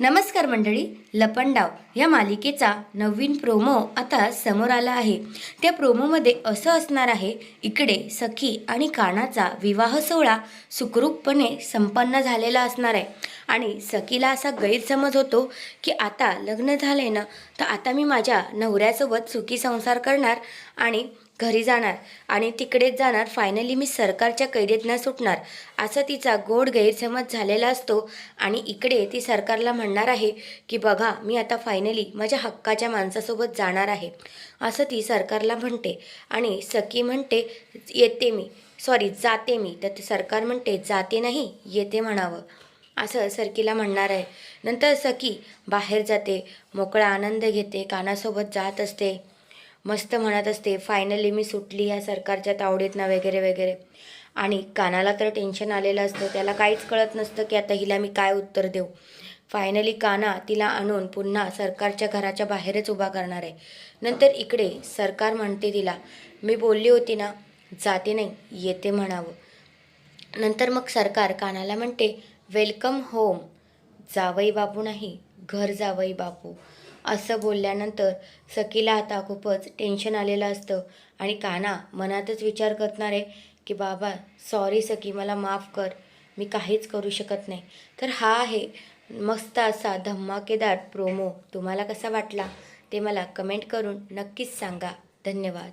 नमस्कार मंडळी लपंडाव या मालिकेचा नवीन प्रोमो आता समोर आला आहे. त्या प्रोमोमध्ये असं असणार आहे इकडे सखी आणि कानाचा विवाह सोहळा सुखरूपपणे संपन्न झालेला असणार आहे. आणि सखीला असा गैरसमज होतो की आता लग्न झाले ना तर आता मी माझ्या नवऱ्यासोबत सुखी संसार करणार आणि घरी जाणार आणि तिकडेच जाणार. फायनली मी सरकारच्या कैदेत न सुटणार. असं तिचा गोड गैरसमज झालेला असतो आणि इकडे ती सरकारला म्हणणार आहे की बघा मी आता फायनली माझ्या हक्काच्या माणसासोबत जाणार आहे. असं ती सरकारला म्हणते आणि सखी म्हणते येते मी. सॉरी जाते मी. तर ते सरकार म्हणते जाते नाही येते म्हणावं. असं सरकीला म्हणणार आहे. नंतर सखी बाहेर जाते मोकळा आनंद घेते कानासोबत जात असते. मस्त म्हणत असते फायनली मी सुटली ह्या सरकारच्या तावडीतनं वगैरे वगैरे. आणि कानाला तर टेन्शन आलेलं असतं. त्याला काहीच कळत नसतं की आता हिला मी काय उत्तर देऊ. फायनली काना तिला आणून पुन्हा सरकारच्या घराच्या बाहेरच उभा करणार आहे. नंतर इकडे सरकार म्हणते तिला मी बोलली होती ना जाते नाही येते म्हणावं. नंतर मग सरकार कानाला म्हणते वेलकम होम जावई बापू नाही घर जावई बापू. असं बोलल्यानंतर सखीला आता खूपच टेन्शन आलेलं असतं. आणि काना मनातच विचार करणार आहे की बाबा सॉरी सखी मला माफ कर. मी काहीच करू शकत नाही. तर हा आहे मस्त असा धमाकेदार प्रोमो तुम्हाला कसा वाटला ते मला कमेंट करून नक्कीच सांगा. धन्यवाद.